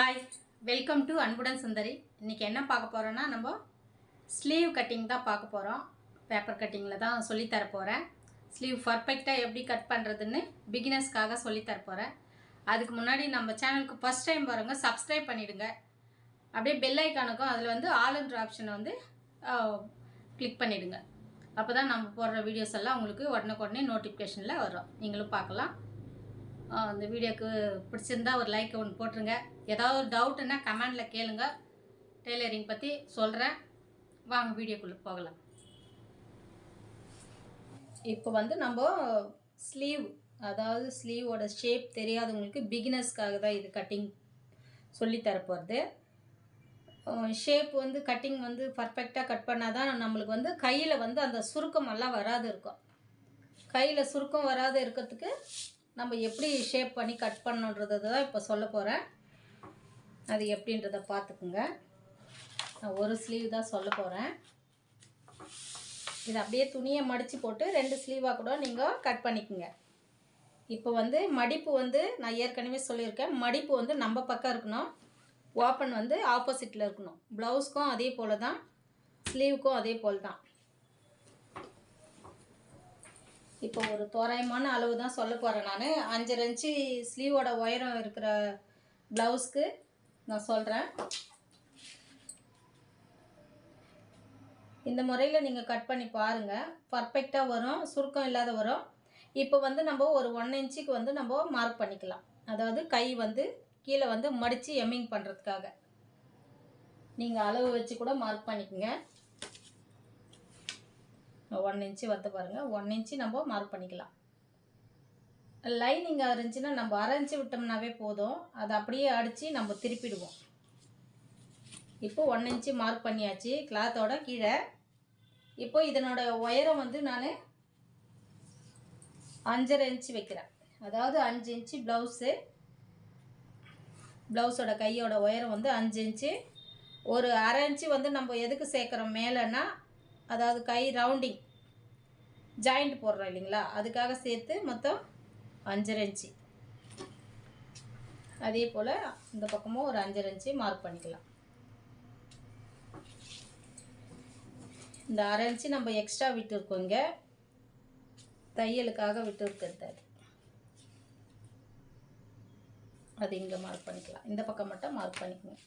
Hi welcome to அன்புடன் சுந்தரி. இன்றைக்கி என்ன பார்க்க போகிறோன்னா நம்ம ஸ்லீவ் கட்டிங் தான் பார்க்க போகிறோம் பேப்பர் கட்டிங்கில் தான் சொல்லித்தர போகிறேன் ஸ்லீவ் பர்ஃபெக்டாக எப்படி கட் பண்ணுறதுன்னு பிகினர்ஸ்க்காக சொல்லித்தர போகிறேன் அதுக்கு முன்னாடி நம்ம சேனலுக்கு ஃபஸ்ட் டைம் பாருங்க சப்ஸ்கிரைப் பண்ணிவிடுங்க அப்படியே பெல் ஐக்கானுக்கும் அதில் வந்து ஆல்ன்ற ஆப்ஷனை வந்து கிளிக் பண்ணிவிடுங்க அப்போ தான் நம்ம போடுற வீடியோஸ் எல்லாம் உங்களுக்கு உடனுக்குடனே நோட்டிஃபிகேஷனில் வரும். நீங்களும் பார்க்கலாம். இந்த வீடியோக்கு பிடிச்சிருந்தா ஒரு லைக் ஒன்று போட்டுருங்க. ஏதாவது ஒரு டவுட்டுன்னா கமெண்டில் கேளுங்க. டெய்லரிங் பற்றி சொல்கிறேன் வாங்க வீடியோக்குள்ளே போகலாம். இப்போ வந்து நம்ம ஸ்லீவ் அதாவது ஸ்லீவோட ஷேப் தெரியாதவங்களுக்கு பிகினர்ஸ்க்காக தான் இது கட்டிங் சொல்லித்தரப்போகிறது ஷேப் வந்து கட்டிங் வந்து பர்ஃபெக்டாக கட் பண்ணால் தான் நம்மளுக்கு வந்து கையில் வந்து அந்த சுருக்கம் எல்லாம் வராது இருக்கும். கையில் சுருக்கம் வராது இருக்கிறதுக்கு நம்ம எப்படி ஷேப் பண்ணி கட் பண்ணணுன்றதை தான் இப்போ சொல்ல போகிறேன் அது எப்படின்றத பார்த்துக்குங்க. நான் ஒரு ஸ்லீவ் தான் சொல்ல போகிறேன் இது அப்படியே துணியை மடித்து போட்டு ரெண்டு ஸ்லீவாக கூட நீங்கள் கட் பண்ணிக்கோங்க. இப்போ வந்து மடிப்பு வந்து நான் ஏற்கனவே சொல்லியிருக்கேன். மடிப்பு வந்து நம்ம பக்கம் இருக்கணும். ஓப்பன் வந்து ஆப்போசிட்டில் இருக்கணும். ப்ளவுஸ்க்கும் அதே போல் தான் ஸ்லீவுக்கும் அதே போல் தான் இப்போ ஒரு தோராயமான அளவு தான் சொல்ல போகிறேன் நான். அஞ்சரை இன்ச்சு ஸ்லீவோட உயரம் இருக்கிற ப்ளவுஸ்க்கு நான் சொல்கிறேன் இந்த முறையில் நீங்கள் கட் பண்ணி பாருங்கள் பர்ஃபெக்டாக வரும் சுருக்கம் இல்லாத வரும். இப்போ வந்து நம்ம ஒரு ஒன் இன்ச்சுக்கு வந்து நம்ம மார்க் பண்ணிக்கலாம். அதாவது கை வந்து கீழே வந்து மடித்து எம்மிங் பண்ணுறதுக்காக நீங்கள் அளவு வச்சு கூட மார்க் பண்ணிக்கோங்க. ஒன் இன்ச்சு வந்து பாருங்கள் ஒன் இன்ச்சு நம்ம மார்க் பண்ணிக்கலாம். லைனிங் இருந்துச்சுன்னா நம்ம அரை விட்டோம்னாவே போதும். அதை அப்படியே அடித்து நம்ம திருப்பிடுவோம். இப்போ ஒன் இன்ச்சு மார்க் பண்ணியாச்சு. கிளாத்தோட கீழே. இப்போ இதனோட உயரம் வந்து நான் அஞ்சரை இன்ச்சு வைக்கிறேன். அதாவது அஞ்சு இன்ச்சு ப்ளவுஸு ப்ளவுஸோட கையோட உயரம் வந்து அஞ்சு இன்ச்சு ஒரு அரை இன்ச்சு வந்து நம்ம எதுக்கு சேர்க்குறோம்? மேலேன்னா அதாவது கை ரவுண்டிங் ஜாயிண்ட் போடுறோம் இல்லைங்களா? அதுக்காக சேர்த்து மொத்தம் அஞ்சரை இன்ச்சு. அதே போல் இந்த பக்கமும் ஒரு அஞ்சரை இன்ச்சு மார்க் பண்ணிக்கலாம். இந்த அரை இன்ச்சு நம்ம எக்ஸ்ட்ரா விட்டுருக்கோம் இங்கே. தையலுக்காக விட்டுருக்கிறது அது. அது இங்கே மார்க் பண்ணிக்கலாம். இந்த பக்கம் மட்டும் மார்க் பண்ணிக்கணும்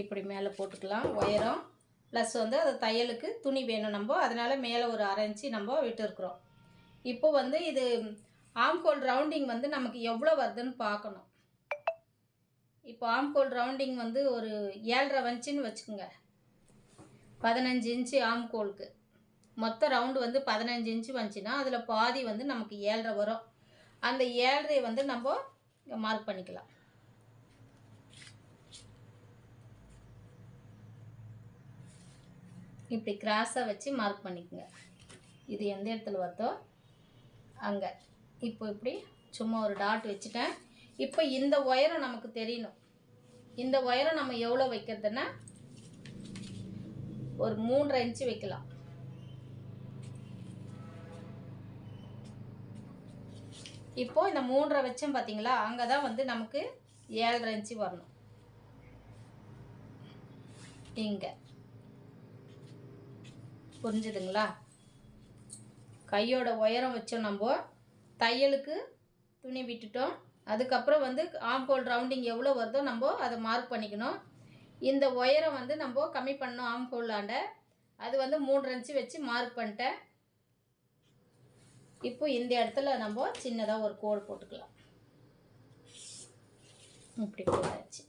இப்படி மேலே போட்டுக்கலாம் உயரம். ப்ளஸ் வந்து அது தையலுக்கு துணி வேணும் நம்ம. அதனால் மேலே ஒரு அரை இன்ச்சு நம்ம விட்டுருக்குறோம். இப்போ வந்து இது ஆம்கோல் ரவுண்டிங் வந்து நமக்கு எவ்வளோ வருதுன்னு பார்க்கணும். இப்போ ஆம்கோல் ரவுண்டிங் வந்து ஒரு ஏழரை வஞ்சின்னு வச்சுக்கோங்க. பதினஞ்சு இன்ச்சு ஆம்கோலுக்கு மொத்த ரவுண்டு வந்து பதினஞ்சு இன்ச்சு வந்துச்சுன்னா அதில் பாதி வந்து நமக்கு ஏழரை வரும். அந்த ஏழரை வந்து நம்ம மார்க் பண்ணிக்கலாம். இப்படி கிராஸாக வச்சு மார்க் பண்ணிக்கோங்க. இது எந்த இடத்துல வருதோ அங்கே. இப்போ இப்படி சும்மா ஒரு டாட் வச்சுட்டேன். இப்போ இந்த ஒயரம் நமக்கு தெரியணும். இந்த ஒயரம் நம்ம எவ்வளோ வைக்கிறதுன்னா ஒரு மூன்றரை இன்ச்சு வைக்கலாம். இப்போ இந்த மூன்றரை வச்சோம் பார்த்தீங்களா? அங்கே தான் வந்து நமக்கு ஏழரை இன்ச்சு வரணும். இங்கே. புரிஞ்சுதுங்களா? கையோட உயரம் வச்சோம் நம்ம. தையலுக்கு துணி விட்டுட்டோம். அதுக்கப்புறம் வந்து ஆம்கோல் ரவுண்டிங் எவ்வளோ வருதோ நம்ம அதை மார்க் பண்ணிக்கணும். இந்த உயரம் வந்து நம்ம கம்மி பண்ணோம் ஆம்கோல்லாண்ட அது வந்து மூன்று இன்ச்சு வச்சு மார்க் பண்ணிட்டேன். இப்போ இந்த இடத்துல நம்ம சின்னதாக ஒரு கோடு போட்டுக்கலாம். இப்படி போட்டாச்சு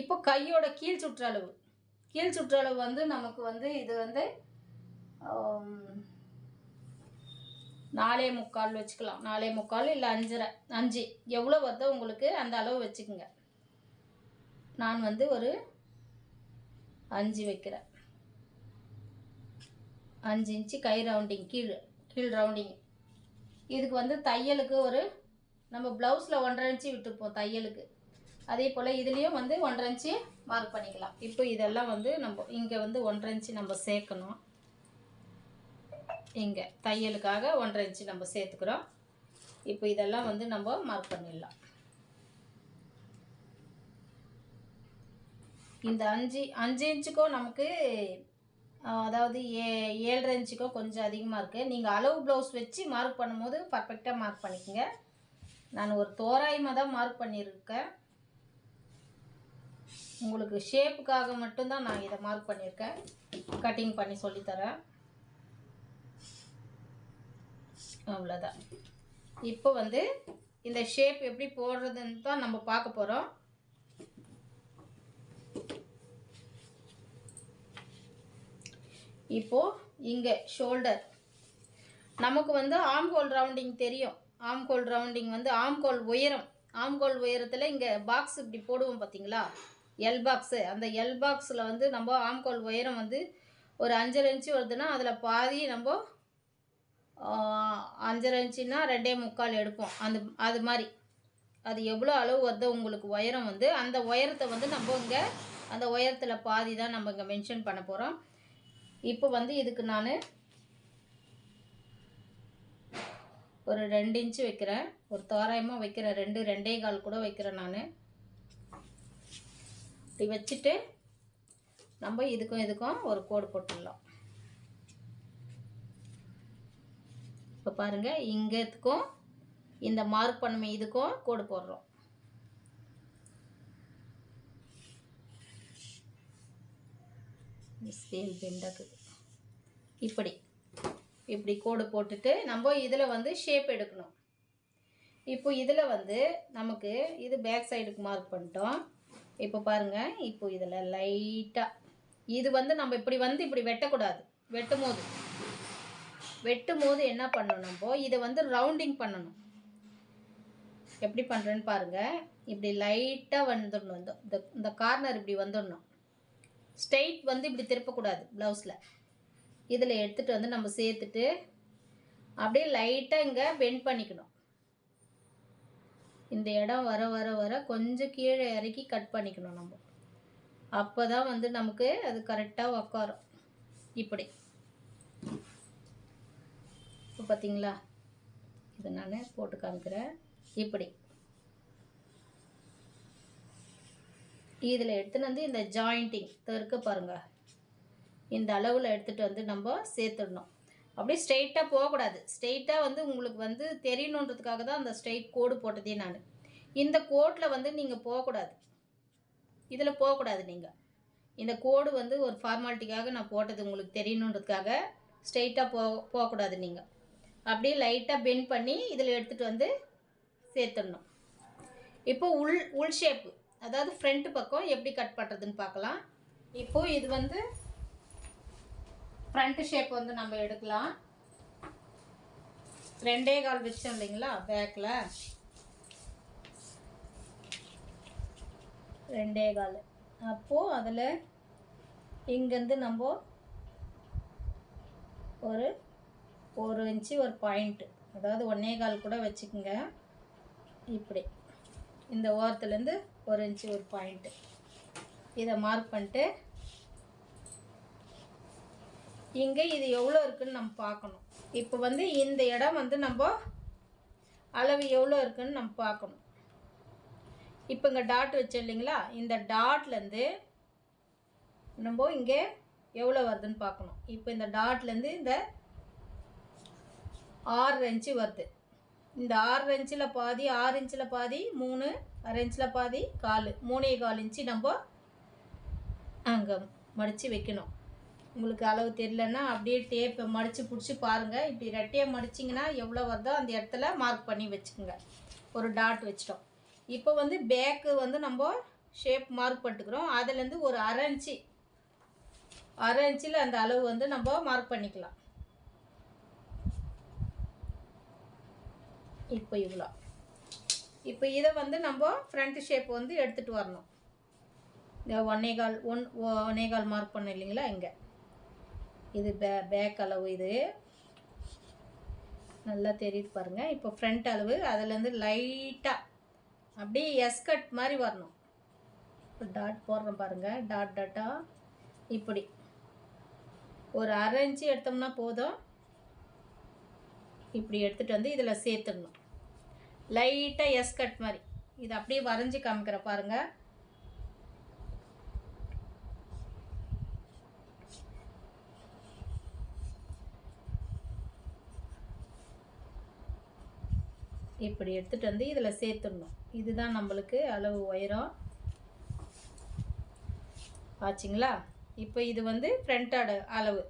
இப்போ கையோட கீழ் சுற்றளவு கீழ் சுற்றளவு வந்து நமக்கு வந்து இது வந்து நாலே முக்கால் வச்சுக்கலாம். நாலே முக்கால் இல்லை அஞ்சரை. அஞ்சு. எவ்வளோ வருதோ உங்களுக்கு அந்த அளவு வச்சுக்கோங்க. நான் வந்து ஒரு அஞ்சு வைக்கிறேன். அஞ்சு இன்ச்சு கை ரவுண்டிங் கீழ் கீழ் ரவுண்டிங் இதுக்கு வந்து தையலுக்கு ஒரு நம்ம ப்ளவுஸில் ஒன்றரை இன்ச்சு விட்டுப்போம் தையலுக்கு. அதே போல் இதுலேயும் வந்து ஒன்றரை இன்ச்சு மார்க் பண்ணிக்கலாம். இப்போ இதெல்லாம் வந்து நம்ம இங்கே வந்து ஒன்றரை இன்ச்சு நம்ம சேர்க்கணும். இங்கே தையலுக்காக ஒன்றரை இன்ச்சு நம்ம சேர்த்துக்கிறோம். இப்போ இதெல்லாம் வந்து நம்ம மார்க் பண்ணிடலாம். இந்த அஞ்சு அஞ்சு இன்ச்சுக்கும் நமக்கு அதாவது ஏ ஏழரை இன்ச்சுக்கோ கொஞ்சம் அதிகமாக இருக்குது நீங்கள் அளவு ப்ளவுஸ் வச்சு மார்க் பண்ணும்போது பர்ஃபெக்டாக மார்க் பண்ணிக்கோங்க. நான் ஒரு தோராயமாக தான் மார்க் பண்ணியிருக்கேன். உங்களுக்கு ஷேப்புக்காக மட்டும்தான் நான் இதை மார்க் பண்ணியிருக்கேன். கட்டிங் பண்ணி சொல்லித்தரேன். அவ்வளோதான் இப்போ வந்து இந்த ஷேப் எப்படி போடுறதுன்னு தான் நம்ம பார்க்க போகிறோம் இப்போ இங்கே ஷோல்டர் நமக்கு வந்து ஆம்கோல் ரவுண்டிங் தெரியும். ஆம்கோல் ரவுண்டிங் வந்து ஆம்கோல் உயரம். ஆம்கோல் உயரத்தில் இங்கே பாக்ஸ் இப்படி போடுவோம் பார்த்தீங்களா எல் பாக்ஸு அந்த எல் பாக்ஸில் வந்து நம்ம ஆம்கோல் உயரம் வந்து ஒரு அஞ்சரை இன்ச்சு வருதுன்னா அதில் பாதி நம்ம அஞ்சரை இன்ச்சுன்னா ரெண்டே முக்கால் எடுப்போம். அந்த அது மாதிரி. அது எவ்வளோ அளவு வருதோ உங்களுக்கு உயரம் வந்து அந்த உயரத்தை வந்து நம்ம இங்கே அந்த உயரத்தில் பாதி தான் நம்ம இங்கே மென்ஷன் பண்ண போகிறோம் இப்போ வந்து இதுக்கு நான் ஒரு ரெண்டு இன்ச்சு வைக்கிறேன். ஒரு தோராயமாக வைக்கிறேன் ரெண்டு ரெண்டே கால் கூட வைக்கிறேன் நான். இப்படி வச்சுட்டு நம்ம இதுக்கும் இதுக்கும் ஒரு கோடு போட்டுடலாம். இப்போ பாருங்கள் இங்கேத்துக்கும் இந்த மார்க் பண்ண இதுக்கும் கோடு போடுறோம். ஸ்கேல் பெண்டாக்குது இப்படி இப்படி கோடு போட்டுட்டு நம்ம இதில் வந்து ஷேப் எடுக்கணும். இப்போ இதில் வந்து நமக்கு இது பேக் சைடுக்கு மார்க் பண்ணிட்டோம். இப்போ பாருங்கள் இப்போ இதில் லைட்டாக இது வந்து நம்ம இப்படி வந்து இப்படி வெட்டக்கூடாது. வெட்டும் போது வெட்டும் போது என்ன பண்ணணும் நம்ம? இதை வந்து ரவுண்டிங் பண்ணணும். எப்படி பண்ணுறேன்னு பாருங்கள் இப்படி லைட்டாக வந்துடணும். இந்த இந்த- இந்த கார்னர் இப்படி வந்துடணும். ஸ்ட்ரெயிட் வந்து இப்படி திருப்பக்கூடாது ப்ளவுஸில் இதில் எடுத்துகிட்டு வந்து நம்ம சேர்த்துட்டு அப்படியே லைட்டாக இங்கே பெண்ட் பண்ணிக்கணும். இந்த இடம் வர வர வர கொஞ்சம் கீழே இறக்கி கட் பண்ணிக்கணும் நம்ம. அப்போ தான் வந்து நமக்கு அது கரெக்டாக உக்காரும். இப்படி. இப்போ பார்த்தீங்களா இதை நான் போட்டு காமிக்கிறேன். இப்படி. இதில் எடுத்துன்னு வந்து இந்த ஜாயிண்டிங் இருக்க பாருங்கள் இந்த அளவில் எடுத்துகிட்டு வந்து நம்ம சேர்த்துடணும். அப்படியே ஸ்ட்ரெயிட்டாக போகக்கூடாது. ஸ்ட்ரெயிட்டாக வந்து உங்களுக்கு வந்து தெரியணுன்றதுக்காக தான் அந்த ஸ்ட்ரெயிட் கோடு போட்டதே நான். இந்த கோட்டில் வந்து நீங்கள் போகக்கூடாது. இதில் போகக்கூடாது நீங்கள் இந்த கோடு வந்து ஒரு ஃபார்மாலிட்டிக்காக நான் போட்டது உங்களுக்கு தெரியணுன்றதுக்காக ஸ்ட்ரெயிட்டாக போ போகக்கூடாது நீங்கள் அப்படியே லைட்டாக பெண்ட் பண்ணி இதில் எடுத்துகிட்டு வந்து சேர்த்துடணும். இப்போ உள் உள் ஷேப்பு அதாவது ஃப்ரண்ட் பக்கம் எப்படி கட் பண்ணுறதுன்னு பார்க்கலாம். இப்போது இது வந்து ஃப்ரண்ட் ஷேப் வந்து நம்ம எடுக்கலாம். ரெண்டே கால் வச்சோம் இல்லைங்களா பேக்கில் ரெண்டே கால். அப்போது அதில் இங்கேருந்து நம்ம ஒரு ஒரு இன்ச்சு ஒரு பாயிண்ட்டு அதாவது ஒன்னே கால் கூட வச்சுக்கோங்க. இப்படி. இந்த ஓரத்துலேருந்து ஒரு இன்ச்சு ஒரு பாயிண்ட்டு இதை மார்க் பண்ணிட்டு இங்கே இது எவ்வளோ இருக்குதுன்னு நம்ம பார்க்கணும். இப்போ வந்து இந்த இடம் வந்து நம்ம அளவு எவ்வளோ இருக்குதுன்னு நம்ம பார்க்கணும். இப்போ இங்கே டாட் வச்சோம் இல்லைங்களா? இந்த டாட்லேருந்து நம்ம இங்கே எவ்வளோ வருதுன்னு பார்க்கணும். இப்போ இந்த டாட்லேருந்து இந்த ஆறு இன்ச்சு வருது. இந்த ஆறு இன்ச்சில் பாதி ஆறு இன்ச்சில் பாதி மூணு அரை இன்ச்சில் பாதி கால். மூணே கால் இன்ச்சு நம்ம அங்கே மடித்து வைக்கணும். உங்களுக்கு அளவு தெரியலன்னா அப்படியே டேப்பை மடித்து பிடிச்சி பாருங்கள் இப்படி ரெட்டையை மடிச்சிங்கன்னா எவ்வளோ வருதோ அந்த இடத்துல மார்க் பண்ணி வச்சுக்கோங்க. ஒரு டாட் வச்சிட்டோம். இப்போ வந்து பேக்கு வந்து நம்ம ஷேப் மார்க் பண்ணிட்டுக்கிறோம் அதுலேருந்து ஒரு அரை இன்ச்சு அரை இன்ச்சில் அந்த அளவு வந்து நம்ம மார்க் பண்ணிக்கலாம். இப்போ இவ்வளோ. இப்போ இதை வந்து நம்ம ஃப்ரண்ட் ஷேப் வந்து எடுத்துகிட்டு வரணும். இந்த ஒன்னே கால் ஒன் ஒன்னே கால் மார்க் பண்ணோம் இல்லைங்களா? இங்கே. இது பே பேக் அளவு இது. நல்லா தெரியுது பாருங்கள் இப்போ ஃப்ரண்ட் அளவு அதுலேருந்து லைட்டாக அப்படியே எஸ்கட் மாதிரி வரணும். இப்போ டாட் போடுறோம் பாருங்கள் டாட் டாட்டாக இப்படி. ஒரு அரை இன்ச்சு எடுத்தோம்னா போதும். இப்படி எடுத்துகிட்டு வந்து இதில் சேர்த்துடணும். லைட்டாக எஸ்கட் மாதிரி. இது அப்படியே வரைஞ்சி காமிக்கிற பாருங்கள் இப்படி எடுத்துகிட்டு வந்து இதில் சேர்த்துடணும். இதுதான் நம்மளுக்கு அளவு உயரம். ஆச்சுங்களா இப்போ இது வந்து ஃப்ரண்ட்டோட அளவு.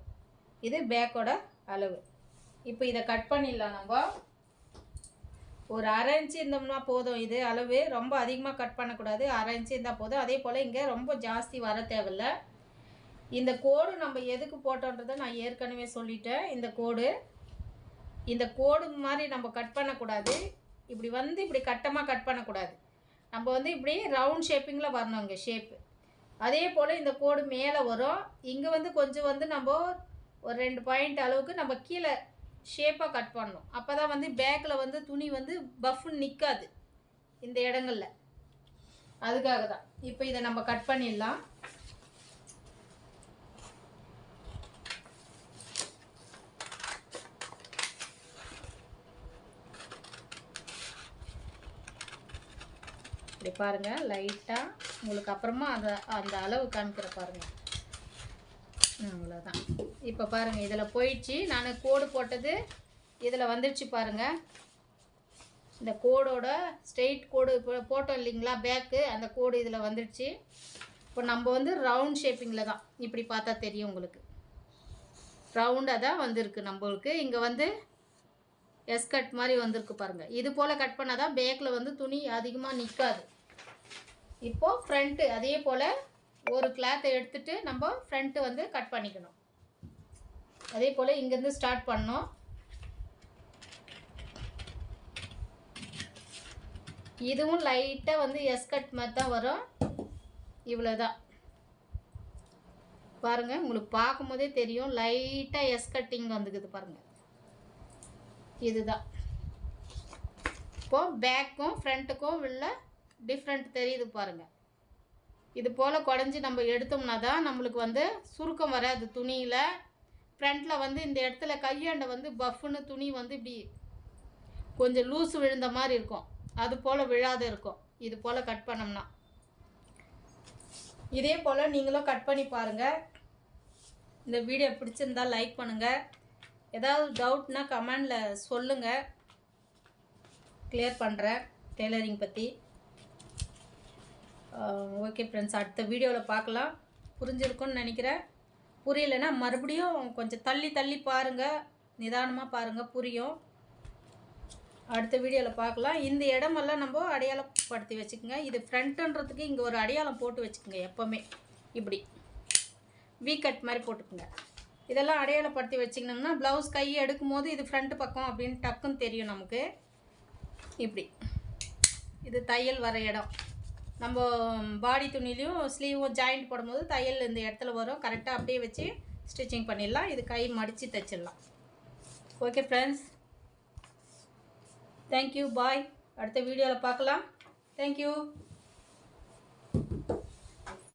இது பேக்கோட அளவு. இப்போ இதை கட் பண்ணிடலாம் நம்ம ஒரு அரை இன்ச்சு இருந்தோம்னா போதும். இது அளவு ரொம்ப அதிகமாக கட் பண்ணக்கூடாது. அரை இன்ச்சு இருந்தால் போதும். அதே போல் இங்கே ரொம்ப ஜாஸ்தி வர தேவையில்ல. இந்த கோடு நம்ம எதுக்கு போட்டோன்றதை நான் ஏற்கனவே சொல்லிட்டேன். இந்த கோடு இந்த கோடு மாதிரி நம்ம கட் பண்ணக்கூடாது. இப்படி வந்து இப்படி கட்டமாக கட் பண்ணக்கூடாது. நம்ம வந்து இப்படி ரவுண்ட் ஷேப்பிங்கில் வரணும் இங்கே ஷேப்பு அதே போல் இந்த கோடு மேலே வரும். இங்கே வந்து கொஞ்சம் வந்து நம்ம ஒரு ரெண்டு பாயிண்ட் அளவுக்கு நம்ம கீழே ஷேப்பாக கட் பண்ணணும். அப்போ தான் வந்து பேக்கில் வந்து துணி வந்து பஃப்னு நிற்காது இந்த இடங்களில். அதுக்காக தான் இப்போ இதை நம்ம கட் பண்ணிடலாம். இப்படி பாருங்கள் லைட்டாக உங்களுக்கு அப்புறமா அந்த அந்த அளவு காமிக்கிற பாருங்கள் அவ்வளோதான் இப்போ பாருங்கள் இதில் போயிடுச்சு. நான் கோடு போட்டது இதில் வந்துடுச்சு பாருங்கள் இந்த கோடோட ஸ்ட்ரெயிட் கோடு இப்போ போட்டோம் இல்லைங்களா பேக்கு அந்த கோடு இதில் வந்துடுச்சு இப்போ நம்ம வந்து ரவுண்ட் ஷேப்பிங்கில் தான். இப்படி பார்த்தா தெரியும் உங்களுக்கு. ரவுண்டாக தான் வந்திருக்கு நம்மளுக்கு. இங்கே வந்து எஸ் கட் மாதிரி வந்திருக்கு பாருங்கள் இது போல் கட் பண்ணால் தான் பேக்கில் வந்து துணி அதிகமாக நிற்காது இப்போது ஃப்ரண்ட்டு அதே போல் ஒரு கிளாத்தை எடுத்துட்டு நம்ம ஃப்ரண்ட்டு வந்து கட் பண்ணிக்கணும். அதே போல் இங்கேருந்து ஸ்டார்ட் பண்ணோம். இதுவும் லைட்டாக வந்து எஸ் கட் மாதிரி தான் வரும். இவ்வளோதான் பாருங்கள் உங்களுக்கு பார்க்கும்போதே தெரியும். லைட்டாக எஸ் கட்டிங் வந்துக்குது பாருங்கள் இதுதான். இப்போது பேக்கும் ஃப்ரண்ட்டுக்கும் உள்ள டிஃப்ரெண்ட் தெரியுது பாருங்கள் இது போல் குடஞ்சி நம்ம எடுத்தோம்னா தான் நம்மளுக்கு வந்து சுருக்கம் வராது துணியில். ஃப்ரண்ட்டில் வந்து இந்த இடத்துல கையாண்டை வந்து பஃப்னு துணி வந்து இப்படி கொஞ்சம் லூஸ் விழுந்த மாதிரி இருக்கும். அது போல் விழாத இருக்கும். இது போல் கட் பண்ணோம்னா. இதே போல் நீங்களும் கட் பண்ணி பாருங்கள் இந்த வீடியோ பிடிச்சிருந்தா லைக் பண்ணுங்கள் ஏதாவது டவுட்னா கமெண்டில் சொல்லுங்கள் கிளியர் பண்ணுறேன் டெய்லரிங் பற்றி ஓகே ஃப்ரெண்ட்ஸ் அடுத்த வீடியோவில் பார்க்கலாம். புரிஞ்சிருக்கும்னு நினைக்கிறேன். புரியலைன்னா மறுபடியும் கொஞ்சம் தள்ளி தள்ளி பாருங்கள் நிதானமாக பாருங்கள் புரியும். அடுத்த வீடியோவில் பார்க்கலாம். இந்த இடமெல்லாம் நம்ம அடையாளப்படுத்தி வச்சுக்கோங்க. இது ஃப்ரண்ட்டுன்றதுக்கு இங்கே ஒரு அடையாளம் போட்டு வச்சுக்கோங்க எப்போவுமே. இப்படி. வி கட் மாதிரி போட்டுக்கோங்க. இதெல்லாம் அடையாளப்படுத்தி வச்சுக்கணுங்கன்னா ப்ளவுஸ் கையை எடுக்கும் போது இது ஃப்ரண்ட் பக்கம் அப்படின்னு டக்குன்னு தெரியும் நமக்கு. இப்படி. இது தையல் வர இடம். நம்ம பாடி துணிலையும் ஸ்லீவும் ஜாயிண்ட் போடும்போது தையல் இந்த இடத்துல வரும். கரெக்டாக அப்படியே வச்சு ஸ்டிச்சிங் பண்ணிடலாம். இது கை மடித்து தைச்சிடலாம். Okay friends thank you bye அடுத்த வீடியோவில் பார்க்கலாம். தேங்க்யூ